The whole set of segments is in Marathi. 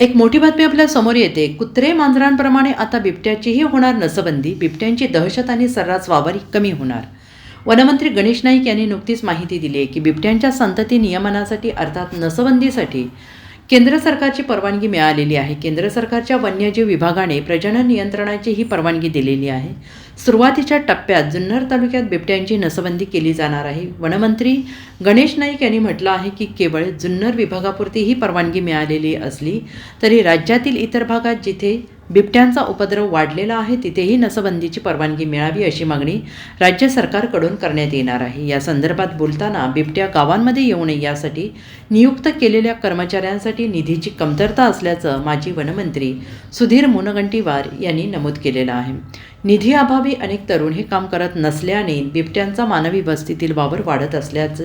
एक मोठी बातमी आपल्यासमोर येते. कुत्रे मांजरांप्रमाणे आता बिबट्याचीही होणार नसबंदी. बिबट्यांची दहशत आणि सर्रास वावर कमी होणार. वनमंत्री गणेश नाईक यांनी नुकतीच माहिती दिली आहे की बिबट्यांच्या संतती नियमनासाठी अर्थात नसबंदीसाठी केंद्र सरकारची परवानगी मिळालेली आहे. केंद्र सरकारच्या वन्यजीव विभागाने प्रजनन नियंत्रणाची ही परवानगी दिलेली आहे. सुरुवातीच्या टप्प्यात जुन्नर तालुक्यात बिबट्यांची नसबंदी केली जाणार आहे. वनमंत्री गणेश नाईक यांनी म्हटलं आहे की केवळ जुन्नर विभागापुरती ही परवानगी मिळालेली असली तरी राज्यातील इतर भागात जिथे बिबट्यांचा उपद्रव वाढलेला आहे तिथेही नसबंदीची परवानगी मिळावी अशी मागणी राज्य सरकारकडून करण्यात येणार आहे. या संदर्भात बोलताना बिबट्या गावांमध्ये येऊ नये यासाठी नियुक्त केलेल्या कर्मचाऱ्यांसाठी निधीची कमतरता असल्याचं माजी वनमंत्री सुधीर मुनगंटीवार यांनी नमूद केलेलं आहे. निधीअभावी अनेक तरुण हे काम करत नसल्याने बिबट्यांचा मानवी वस्तीतील वावर वाढत असल्याचे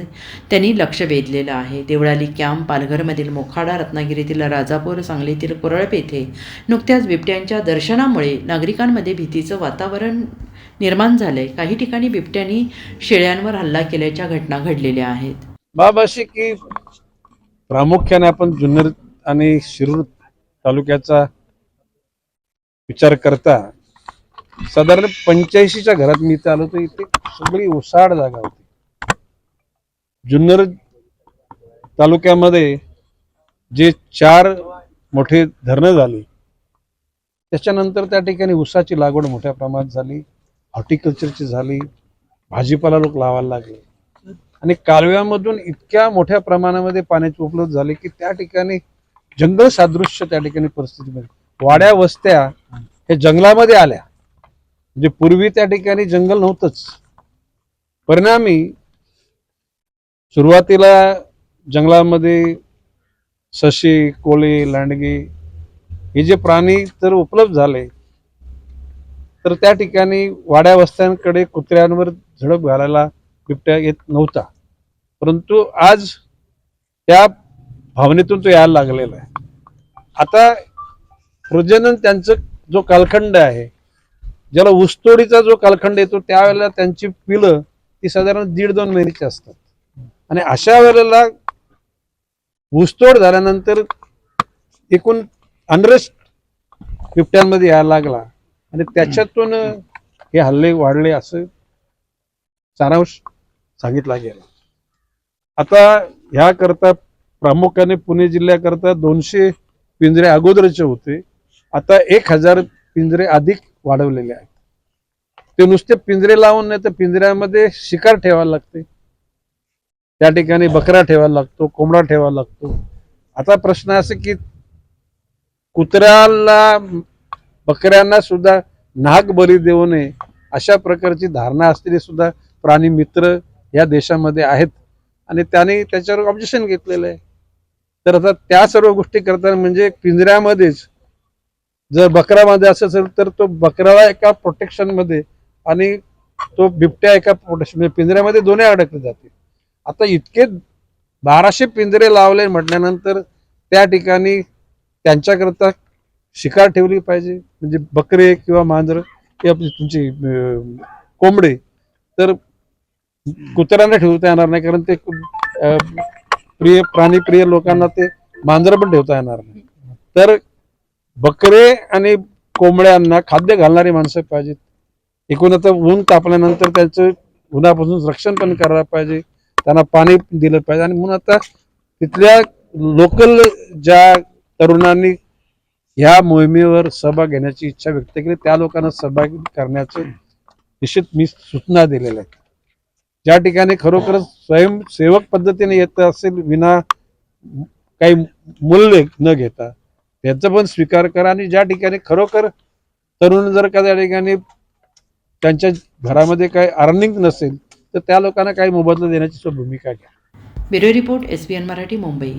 त्यांनी लक्ष वेधलेलं आहे. देवळाली कॅम्प पालघरमधील मोखाडा रत्नागिरीतील राजापूर सांगलीतील कुरळप येथे नुकत्याच बिबट्यांच्या दर्शनामुळे नागरिकांमध्ये भीतीचं वातावरण निर्माण झालंय. काही ठिकाणी बिबट्यांनी शेळ्यांवर हल्ला केल्याच्या घटना घडलेल्या आहेत. बाब अशी की प्रामुख्याने आपण जुन्नर आणि शिरूर तालुक्याचा विचार करता साधारण पंच्याऐंशीच्या घरात मी इथे आलो तर इथे. सगळी ओसाड जागा होती. जुन्नर तालुक्यामध्ये जे चार मोठे धरणं झाली त्याच्यानंतर त्या ठिकाणी ऊसाची लागवड मोठ्या प्रमाणात झाली हॉर्टिकल्चरची झाली भाजीपाला लोक लावायला लागले. आणि कालव्यामधून इतक्या मोठ्या प्रमाणामध्ये पाण्याची उपलब्ध झाली की त्या ठिकाणी जंगल सादृश्य त्या ठिकाणी परिस्थितीमध्ये. वाड्या वस्त्या हे जंगलामध्ये आल्या. म्हणजे पूर्वी त्या ठिकाणी जंगल नव्हतंच. परिणामी सुरुवातीला जंगलामध्ये सशी कोळी लांडगे हे जे प्राणी तर उपलब्ध झाले तर त्या ठिकाणी वाड्या वस्त्यांकडे कुत्र्यांवर झडप घालायला बिबट्या येत नव्हता. परंतु आज त्या भावनेतून तो यायला लागलेला आहे. आता प्रजनन त्यांचं जो कालखंड आहे ज्याला ऊसतोडीचा जो कालखंड येतो त्यावेळेला त्यांची पिलं ती साधारण दीड दोन महिन्याची असतात. आणि अशा वेळेला ऊसतोड झाल्यानंतर एकूण अनरेस्ट बिबट्यांमध्ये यायला लागला. आणि त्याच्यातून हे हल्ले वाढले असं सारांश सांगितला गेला. आता ह्या करता प्रामुख्याने पुणे जिल्ह्याकरता दोनशे पिंजरे अगोदरचे होते. आता एक हजार पिंजरे अधिक वाढवलेले आहेत. ते नुसते पिंजरे लावून नाही तर पिंजऱ्यामध्ये शिकार ठेवायला लागते. त्या ठिकाणी बकरा ठेवायला लागतो कोंबडा ठेवायला लागतो. आता प्रश्न असे की कुत्र्याला बकऱ्यांना सुद्धा नाग बळी देऊ नये अशा प्रकारची धारणा असलेली सुद्धा प्राणी मित्र या देशामध्ये आहेत. आणि त्याने त्याच्यावर ऑब्जेक्शन घेतलेलं आहे. तर आता त्या सर्व गोष्टी करताना म्हणजे पिंजऱ्यामध्येच जर बकरामध्ये असेल तर तो बकराला एका प्रोटेक्शनमध्ये आणि तो बिबट्या एका प्रोटेक्शन म्हणजे पिंजऱ्यामध्ये दोन्ही अडकले जाते आता इतके बाराशे पिंजरे लावले म्हटल्यानंतर त्या ठिकाणी त्यांच्याकरता शिकार ठेवली पाहिजे. म्हणजे बकरे किंवा मांजर हे आपली तुमची कोंबडे तर कुत्र्यांना ठेवता येणार नाही कारण ते प्रिय प्राणीप्रिय लोकांना ते मांजर पण ठेवता येणार नाही. तर बकरे आणि कोंबड्यांना खाद्य घालणारी माणसं पाहिजेत. एकूण आता ऊन तापल्यानंतर त्यांचं उन्हापासून रक्षण पण करायला पाहिजे. त्यांना पाणी दिलं पाहिजे. आणि म्हणून आता तिथल्या लोकल ज्या तरुणांनी ह्या मोहिमेवर सहभाग घेण्याची इच्छा व्यक्त केली त्या लोकांना सहभागी करण्याचं निश्चित मी सूचना दिलेल्या आहेत. ज्या ठिकाणी खरोखरच स्वयंसेवक पद्धतीने येत असेल विना काही मूल्य न घेता याचा पण स्वीकार करा आणि ज्या ठिकाणी खरोखर तरुण जर का त्या ठिकाणी त्यांच्या घरामध्ये काही अर्निंग नसेल तर त्या लोकांना काही मोबदला देण्याची भूमिका घ्या. Bureau report S B N Marathi Mumbai.